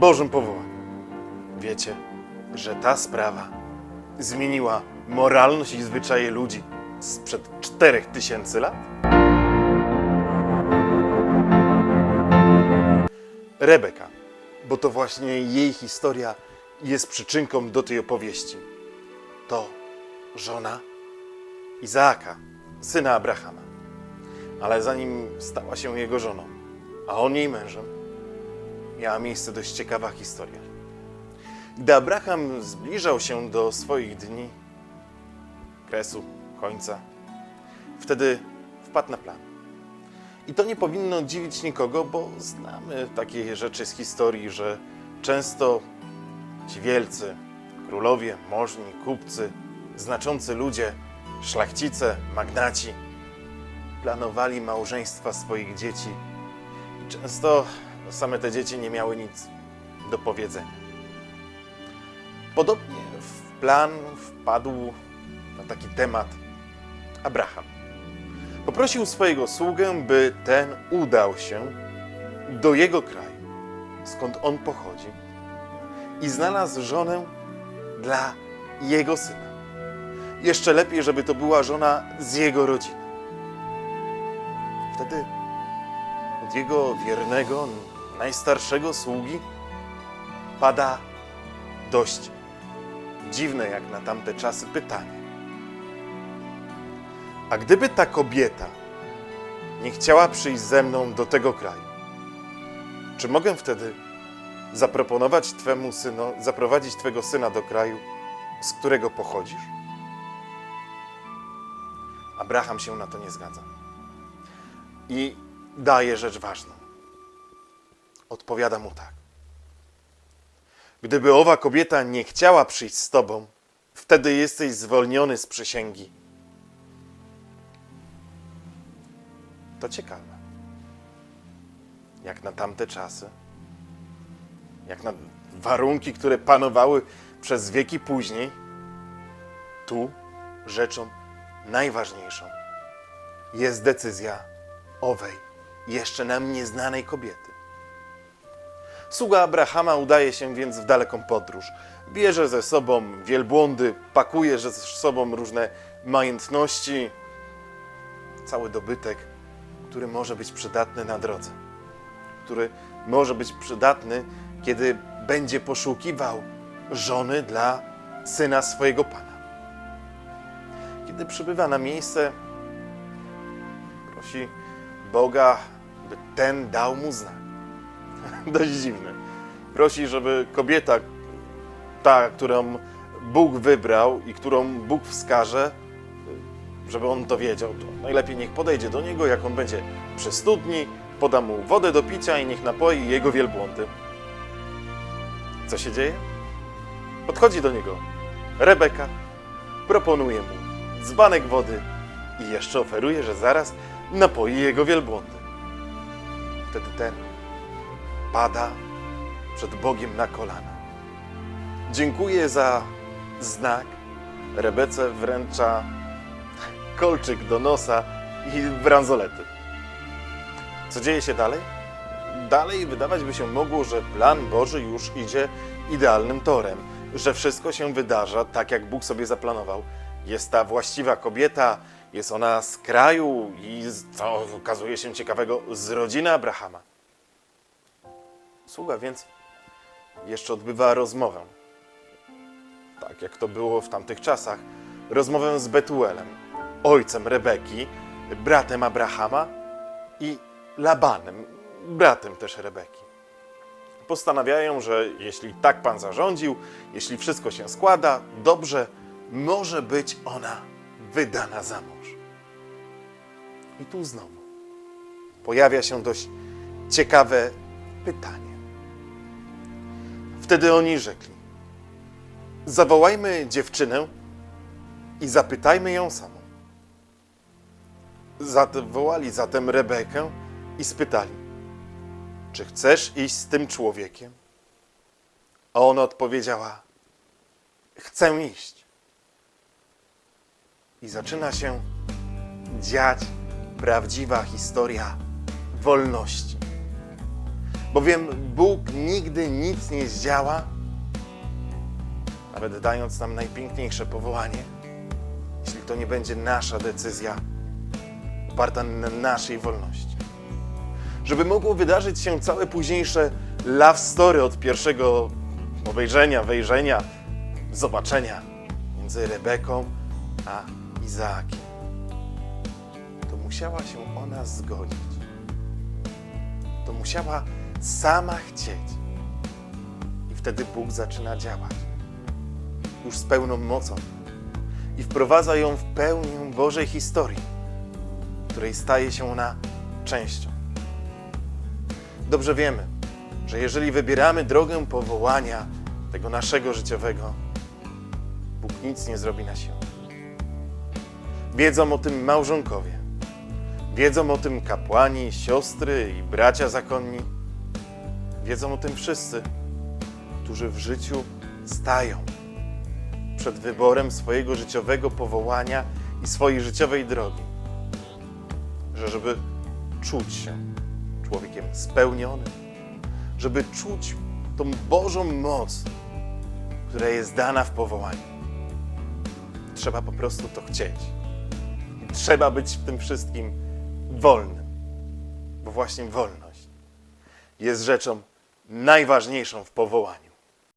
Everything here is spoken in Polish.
Bożym powołaniu. Wiecie, że ta sprawa zmieniła moralność i zwyczaje ludzi sprzed 4000 lat? Rebeka, bo to właśnie jej historia jest przyczynką do tej opowieści. To żona Izaaka, syna Abrahama. Ale zanim stała się jego żoną, a on jej mężem, miała miejsce dość ciekawa historia. Gdy Abraham zbliżał się do swoich dni, kresu, końca, wtedy wpadł na plan. I to nie powinno dziwić nikogo, bo znamy takie rzeczy z historii, że często ci wielcy, królowie, możni, kupcy, znaczący ludzie, szlachcice, magnaci planowali małżeństwa swoich dzieci i często same te dzieci nie miały nic do powiedzenia. Podobnie w plan wpadł na taki temat Abraham. Poprosił swojego sługę, by ten udał się do jego kraju, skąd on pochodzi, i znalazł żonę dla jego syna. Jeszcze lepiej, żeby to była żona z jego rodziny. Wtedy od jego wiernego, najstarszego sługi pada dość dziwne jak na tamte czasy pytanie. A gdyby ta kobieta nie chciała przyjść ze mną do tego kraju, czy mogę wtedy zaproponować twemu synu, zaprowadzić twego syna do kraju, z którego pochodzisz? Abraham się na to nie zgadza. I daje rzecz ważną. Odpowiada mu tak. Gdyby owa kobieta nie chciała przyjść z tobą, wtedy jesteś zwolniony z przysięgi. To ciekawe. Jak na tamte czasy, jak na warunki, które panowały przez wieki później, tu rzeczą najważniejszą jest decyzja owej, jeszcze nam nieznanej kobiety. Sługa Abrahama udaje się więc w daleką podróż. Bierze ze sobą wielbłądy, pakuje ze sobą różne majątności, cały dobytek, który może być przydatny na drodze, który może być przydatny, kiedy będzie poszukiwał żony dla syna swojego pana. Kiedy przybywa na miejsce, prosi Boga, by ten dał mu znak. Dość dziwne. Prosi, żeby kobieta, ta, którą Bóg wybrał i którą Bóg wskaże, żeby on to wiedział, to najlepiej niech podejdzie do niego, jak on będzie przy studni, poda mu wodę do picia i niech napoi jego wielbłądy. Co się dzieje? Podchodzi do niego Rebeka, proponuje mu dzbanek wody i jeszcze oferuje, że zaraz napoi jego wielbłądy. Wtedy ten pada przed Bogiem na kolana. Dziękuję za znak. Rebece wręcza kolczyk do nosa i bransolety. Co dzieje się dalej? Dalej wydawać by się mogło, że plan Boży już idzie idealnym torem, że wszystko się wydarza tak, jak Bóg sobie zaplanował. Jest ta właściwa kobieta, jest ona z kraju i co okazuje się ciekawego, z rodziny Abrahama. Sługa więc jeszcze odbywa rozmowę. Tak jak to było w tamtych czasach. Rozmowę z Betuelem, ojcem Rebeki, bratem Abrahama i Labanem, bratem też Rebeki. Postanawiają, że jeśli tak Pan zarządził, jeśli wszystko się składa, dobrze, może być ona wydana za mąż. I tu znowu pojawia się dość ciekawe pytanie. Wtedy oni rzekli: Zawołajmy dziewczynę i zapytajmy ją samą. Zawołali zatem Rebekę i spytali: Czy chcesz iść z tym człowiekiem? A ona odpowiedziała: Chcę iść. I zaczyna się dziać prawdziwa historia wolności. Bowiem Bóg nigdy nic nie zdziała, nawet dając nam najpiękniejsze powołanie, jeśli to nie będzie nasza decyzja, oparta na naszej wolności. Żeby mogło wydarzyć się całe późniejsze love story od pierwszego obejrzenia, wejrzenia, zobaczenia między Rebeką a Izaakiem, to musiała się ona zgodzić. To musiała sama chcieć. I wtedy Bóg zaczyna działać. Już z pełną mocą. I wprowadza ją w pełnię Bożej historii, której staje się ona częścią. Dobrze wiemy, że jeżeli wybieramy drogę powołania tego naszego życiowego, Bóg nic nie zrobi na siłę. Wiedzą o tym małżonkowie, wiedzą o tym kapłani, siostry i bracia zakonni. Wiedzą o tym wszyscy, którzy w życiu stają przed wyborem swojego życiowego powołania i swojej życiowej drogi. Że żeby czuć się człowiekiem spełnionym, żeby czuć tą Bożą moc, która jest dana w powołaniu. Trzeba po prostu to chcieć. I trzeba być w tym wszystkim wolnym, bo właśnie wolność jest rzeczą najważniejszą w powołaniu.